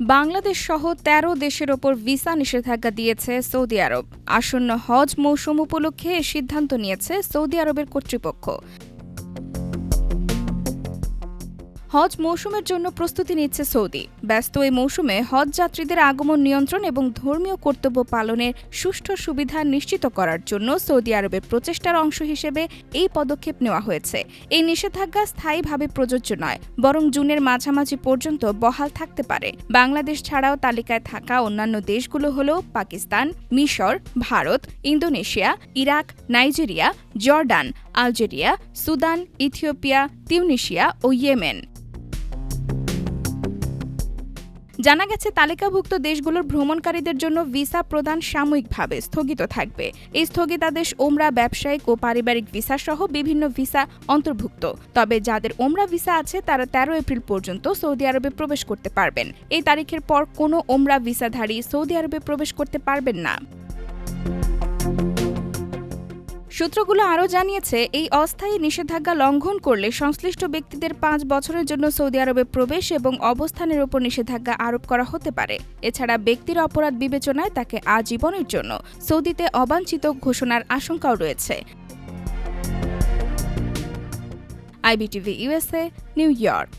বাংলাদেশ সহ ১৩ দেশের ওপর ভিসা নিষেধাজ্ঞা দিয়েছে সৌদি আরব। আসন্ন হজ মৌসুম উপলক্ষে এ সিদ্ধান্ত নিয়েছে সৌদি আরবের কর্তৃপক্ষ। হজ মৌসুমের জন্য প্রস্তুতি নিচ্ছে সৌদি। ব্যস্ত এই মৌসুমে হজ যাত্রীদের আগমন নিয়ন্ত্রণ এবং ধর্মীয় কর্তব্য পালনের সুষ্ঠু সুবিধা নিশ্চিত করার জন্য সৌদি আরবের প্রচেষ্টার অংশ হিসেবে এই পদক্ষেপ নেওয়া হয়েছে। এই নিষেধাজ্ঞা স্থায়ীভাবে প্রযোজ্য নয়, বরং জুনের মাঝামাঝি পর্যন্ত বহাল থাকতে পারে। বাংলাদেশ ছাড়াও তালিকায় থাকা অন্যান্য দেশগুলো হল পাকিস্তান, মিশর, Bharat, Indonesia, Iraq, Nigeria Jordan, Algeria, Sudan, Ethiopia, Tunisia ও ইয়েমেন। জানা গেছে তালিকাভুক্ত দেশগুলোর ভ্রমণকারীদের জন্য ভিসা প্রদান সাময়িকভাবে স্থগিত থাকবে। এই স্থগিতাদেশ ওমরা ব্যবসায়িক ও পারিবারিক ভিসা সহ বিভিন্ন ভিসা অন্তর্ভুক্ত। তবে যাদের ওমরা ভিসা আছে, তারা তেরো এপ্রিল পর্যন্ত সৌদি আরবে প্রবেশ করতে পারবেন। এই তারিখের পর কোনো ওমরা ভিসাধারী সৌদি আরবে প্রবেশ করতে পারবেন না। সূত্রগুলো আরও জানিয়েছে, এই অস্থায়ী নিষেধাজ্ঞা লঙ্ঘন করলে সংশ্লিষ্ট ব্যক্তিদের পাঁচ বছরের জন্য সৌদি আরবে প্রবেশ এবং অবস্থানের উপর নিষেধাজ্ঞা আরোপ করা হতে পারে। এছাড়া ব্যক্তির অপরাধ বিবেচনায় তাকে আজীবনের জন্য সৌদিতে অবাঞ্ছিত ঘোষণার আশঙ্কাও রয়েছে। IBTV USA New York.